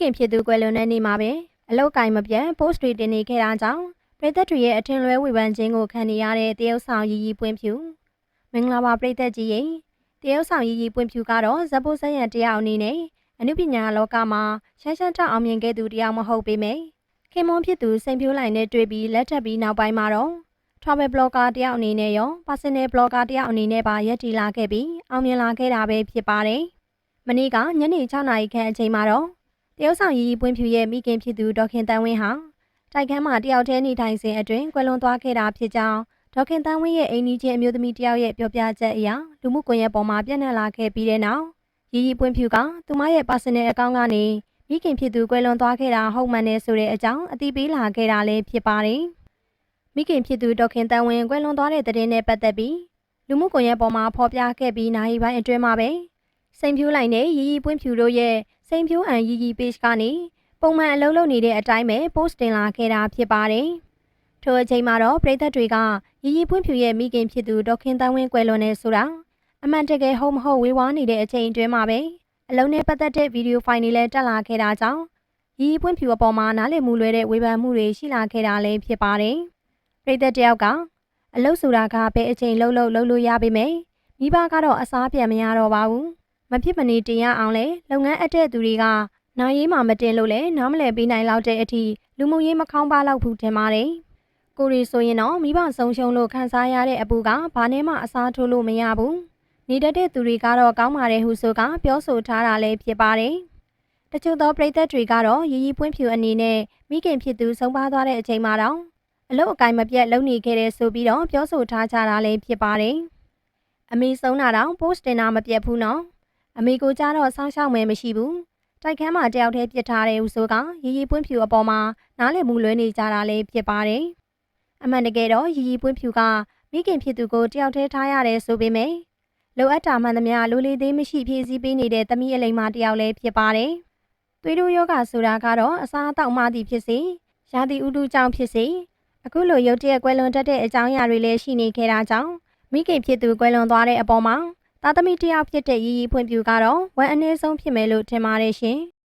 ခင်ဖြစ်သူကွယ်လွန်တဲ့နေ့မှာပဲအလောက်ကင်မပြတ် post တွေတင်နေခဲ့တာကြောင့်ပြည်သက်တွေရဲ့အထင်လွဲဝေဖန်ခြင်းကိုခံနေရတဲ့တရုတ်ဆောင်ရီရီပွင့်ဖြူမင်္ဂလာပါပြည်သက်ကြီးရေတရုတ်ဆောင်ရီရီပွင့်ဖြူကတော့ဇက်ပိုဆက်ရန်တရားအနေနဲ့အနုပညာလောကမှာရှမ်းရှမ်းထအောင်မြင်ခဲ့သူတရားမဟုတ်ပေမယ့်ခင်မွန်ဖြစ်သူစိန်ဖြိုးလိုက်နဲ့တွေ့ပြီးလက်ထပ်ပြီးနောက်ပိုင်းမှာတော့ travel blogger တယောက်အနေနဲ့ရော personal blogger တယောက်အနေနဲ့ပါရက်တည်လာခဲ့ပြီးအောင်မြင်လာခဲ့တာပဲဖြစ်ပါတယ်။မနေ့ကညနေ6နာရီခန့်အချိန်မှာတော့ တရုတ်ဆောင်ရီရီပွင့်ဖြူရဲ့မိခင်ဖြစ်သူဒေါခင်တန်းဝင်းဟာတိုက်ခန်းမှာတယောက်တည်းနေထိုင်စဉ်အတွင်းကွယ်လွန်သွားခဲ့တာဖြစ်ကြောင်းဒေါခင်တန်းဝင်းရဲ့အိမ်နီးချင်းအမျိုးသမီးတယောက်ရဲ့ပြောပြချက်အရလူမှုကွန်ရက်ပေါ်မှာပြန့်နှံ့လာခဲ့ပြီးတဲ့နောက်ရီရီပွင့်ဖြူကသူမရဲ့ personal account ကနေမိခင်ဖြစ်သူကွယ်လွန်သွားခဲ့တာဟုတ်မှန်တယ်ဆိုတဲ့အကြောင်းအသိပေးလာခဲ့တာလည်းဖြစ်ပါတယ်။မိခင်ဖြစ်သူဒေါခင်တန်းဝင်းကွယ်လွန်သွားတဲ့တဲ့တင်နဲ့ပတ်သက်ပြီးလူမှုကွန်ရက်ပေါ်မှာဖော်ပြခဲ့ပြီးနိုင်ပိုင်းအတွင်းမှာပဲစိန်ဖြူးလိုက်နဲ့ရီရီပွင့်ဖြူတို့ရဲ့ စိန်ဖြူးအန်ရီရီ page ကနေပုံမှန်အလုပ်လုပ်နေတဲ့အတိုင်းပဲ post တင်လာခဲ့တာဖြစ်ပါတယ်။ထိုအချိန်မှာတော့ပြည်သက်တွေကရီရီပွင့်ဖြူရဲ့မိခင်ဖြစ်သူဒေါခင်တန်းဝင်းကွယ်လွန်နေဆိုတာအမှန်တကယ်ဟုတ်မဟုတ်ဝေဝါးနေတဲ့အချိန်အတွင်းမှာပဲအလုံးနဲ့ပတ်သက်တဲ့ဗီဒီယိုဖိုင်တွေလည်းတက်လာခဲ့တာကြောင့်ရီရီပွင့်ဖြူအပေါ်မှာနားလည်မှုလွဲတဲ့ဝေဖန်မှုတွေရှိလာခဲ့တာလည်းဖြစ်ပါတယ်။ပြည်သက်တယောက်ကအလုတ်ဆိုတာကဘယ်အချိန်လှုပ်လှုပ်လှုပ်လို့ရပေမယ့်မိဘကတော့အစားပြန်မရတော့ပါဘူး မဖြစ်မနေတင်ရအောင်လဲလုပ်ငန်းအပ်တဲ့သူတွေကနာရေးမှမတင်လို့လဲနားမလည်ပေးနိုင်လောက်တဲ့အထိလူမှုရေးမခေါင်းပါလောက်ဘူးထင်ပါတယ်ကိုရီဆိုရင်တော့မိဘဆုံးရှုံးလို့ခံစားရတဲ့အပူကဘာနဲ့မှအစားထိုးလို့မရဘူးနေတတ်တဲ့သူတွေကတော့ကောင်းပါတယ်ဟုဆိုကပြောဆိုထားတာလည်းဖြစ်ပါတယ်တချို့သောပြည်သက်တွေကတော့ရီရီပွင့်ဖြူအနေနဲ့မိခင်ဖြစ်သူဆုံးပါသွားတဲ့အချိန်မှာတော့အလုတ်အကင်မပြတ်လုပ်နေခဲ့တဲ့ဆိုပြီးတော့ပြောဆိုထားကြတာလည်းဖြစ်ပါတယ်။အမေဆုံးတာတော့ post တင်တာမပြတ်ဘူးနော်။ အမေကိုကြတော့စောင်းရှောက်မယ်မရှိဘူး။တိုက်ခန်းမှာတယောက်တည်းပြစ်ထားတဲ့ဦးဆိုကရီရီပွင့်ဖြူအပေါ်မှာနားလည်မှုလွဲနေကြတာလည်းဖြစ်ပါတယ်။အမှန်တကယ်တော့ရီရီပွင့်ဖြူကမိခင်ဖြစ်သူကိုတယောက်တည်းထားရတယ်ဆိုပေမယ့်လိုအပ်တာမှန်သမျှလိုလေသေးမရှိဖြည့်ဆည်းပေးနေတဲ့သမီးအလိမ်မတယောက်လည်းဖြစ်ပါတယ်။သွေးတို့ယောဂဆိုတာကတော့အစားအသောက်မှသည်ဖြစ်စေရာသီဥတုကြောင့်ဖြစ်စေအခုလိုရုတ်တရက်ကွယ်လွန်တတ်တဲ့အကြောင်းအရာတွေလည်းရှိနေခဲ့တာကြောင့်မိခင်ဖြစ်သူကွယ်လွန်သွားတဲ့အပေါ်မှာ သားသမီးတစ်ယောက်ဖြစ်တဲ့ရီရီဖွင့်ပြူကတော့ဝမ်းအနည်းဆုံးဖြစ်မယ်လို့ထင်ပါတယ်ရှင်။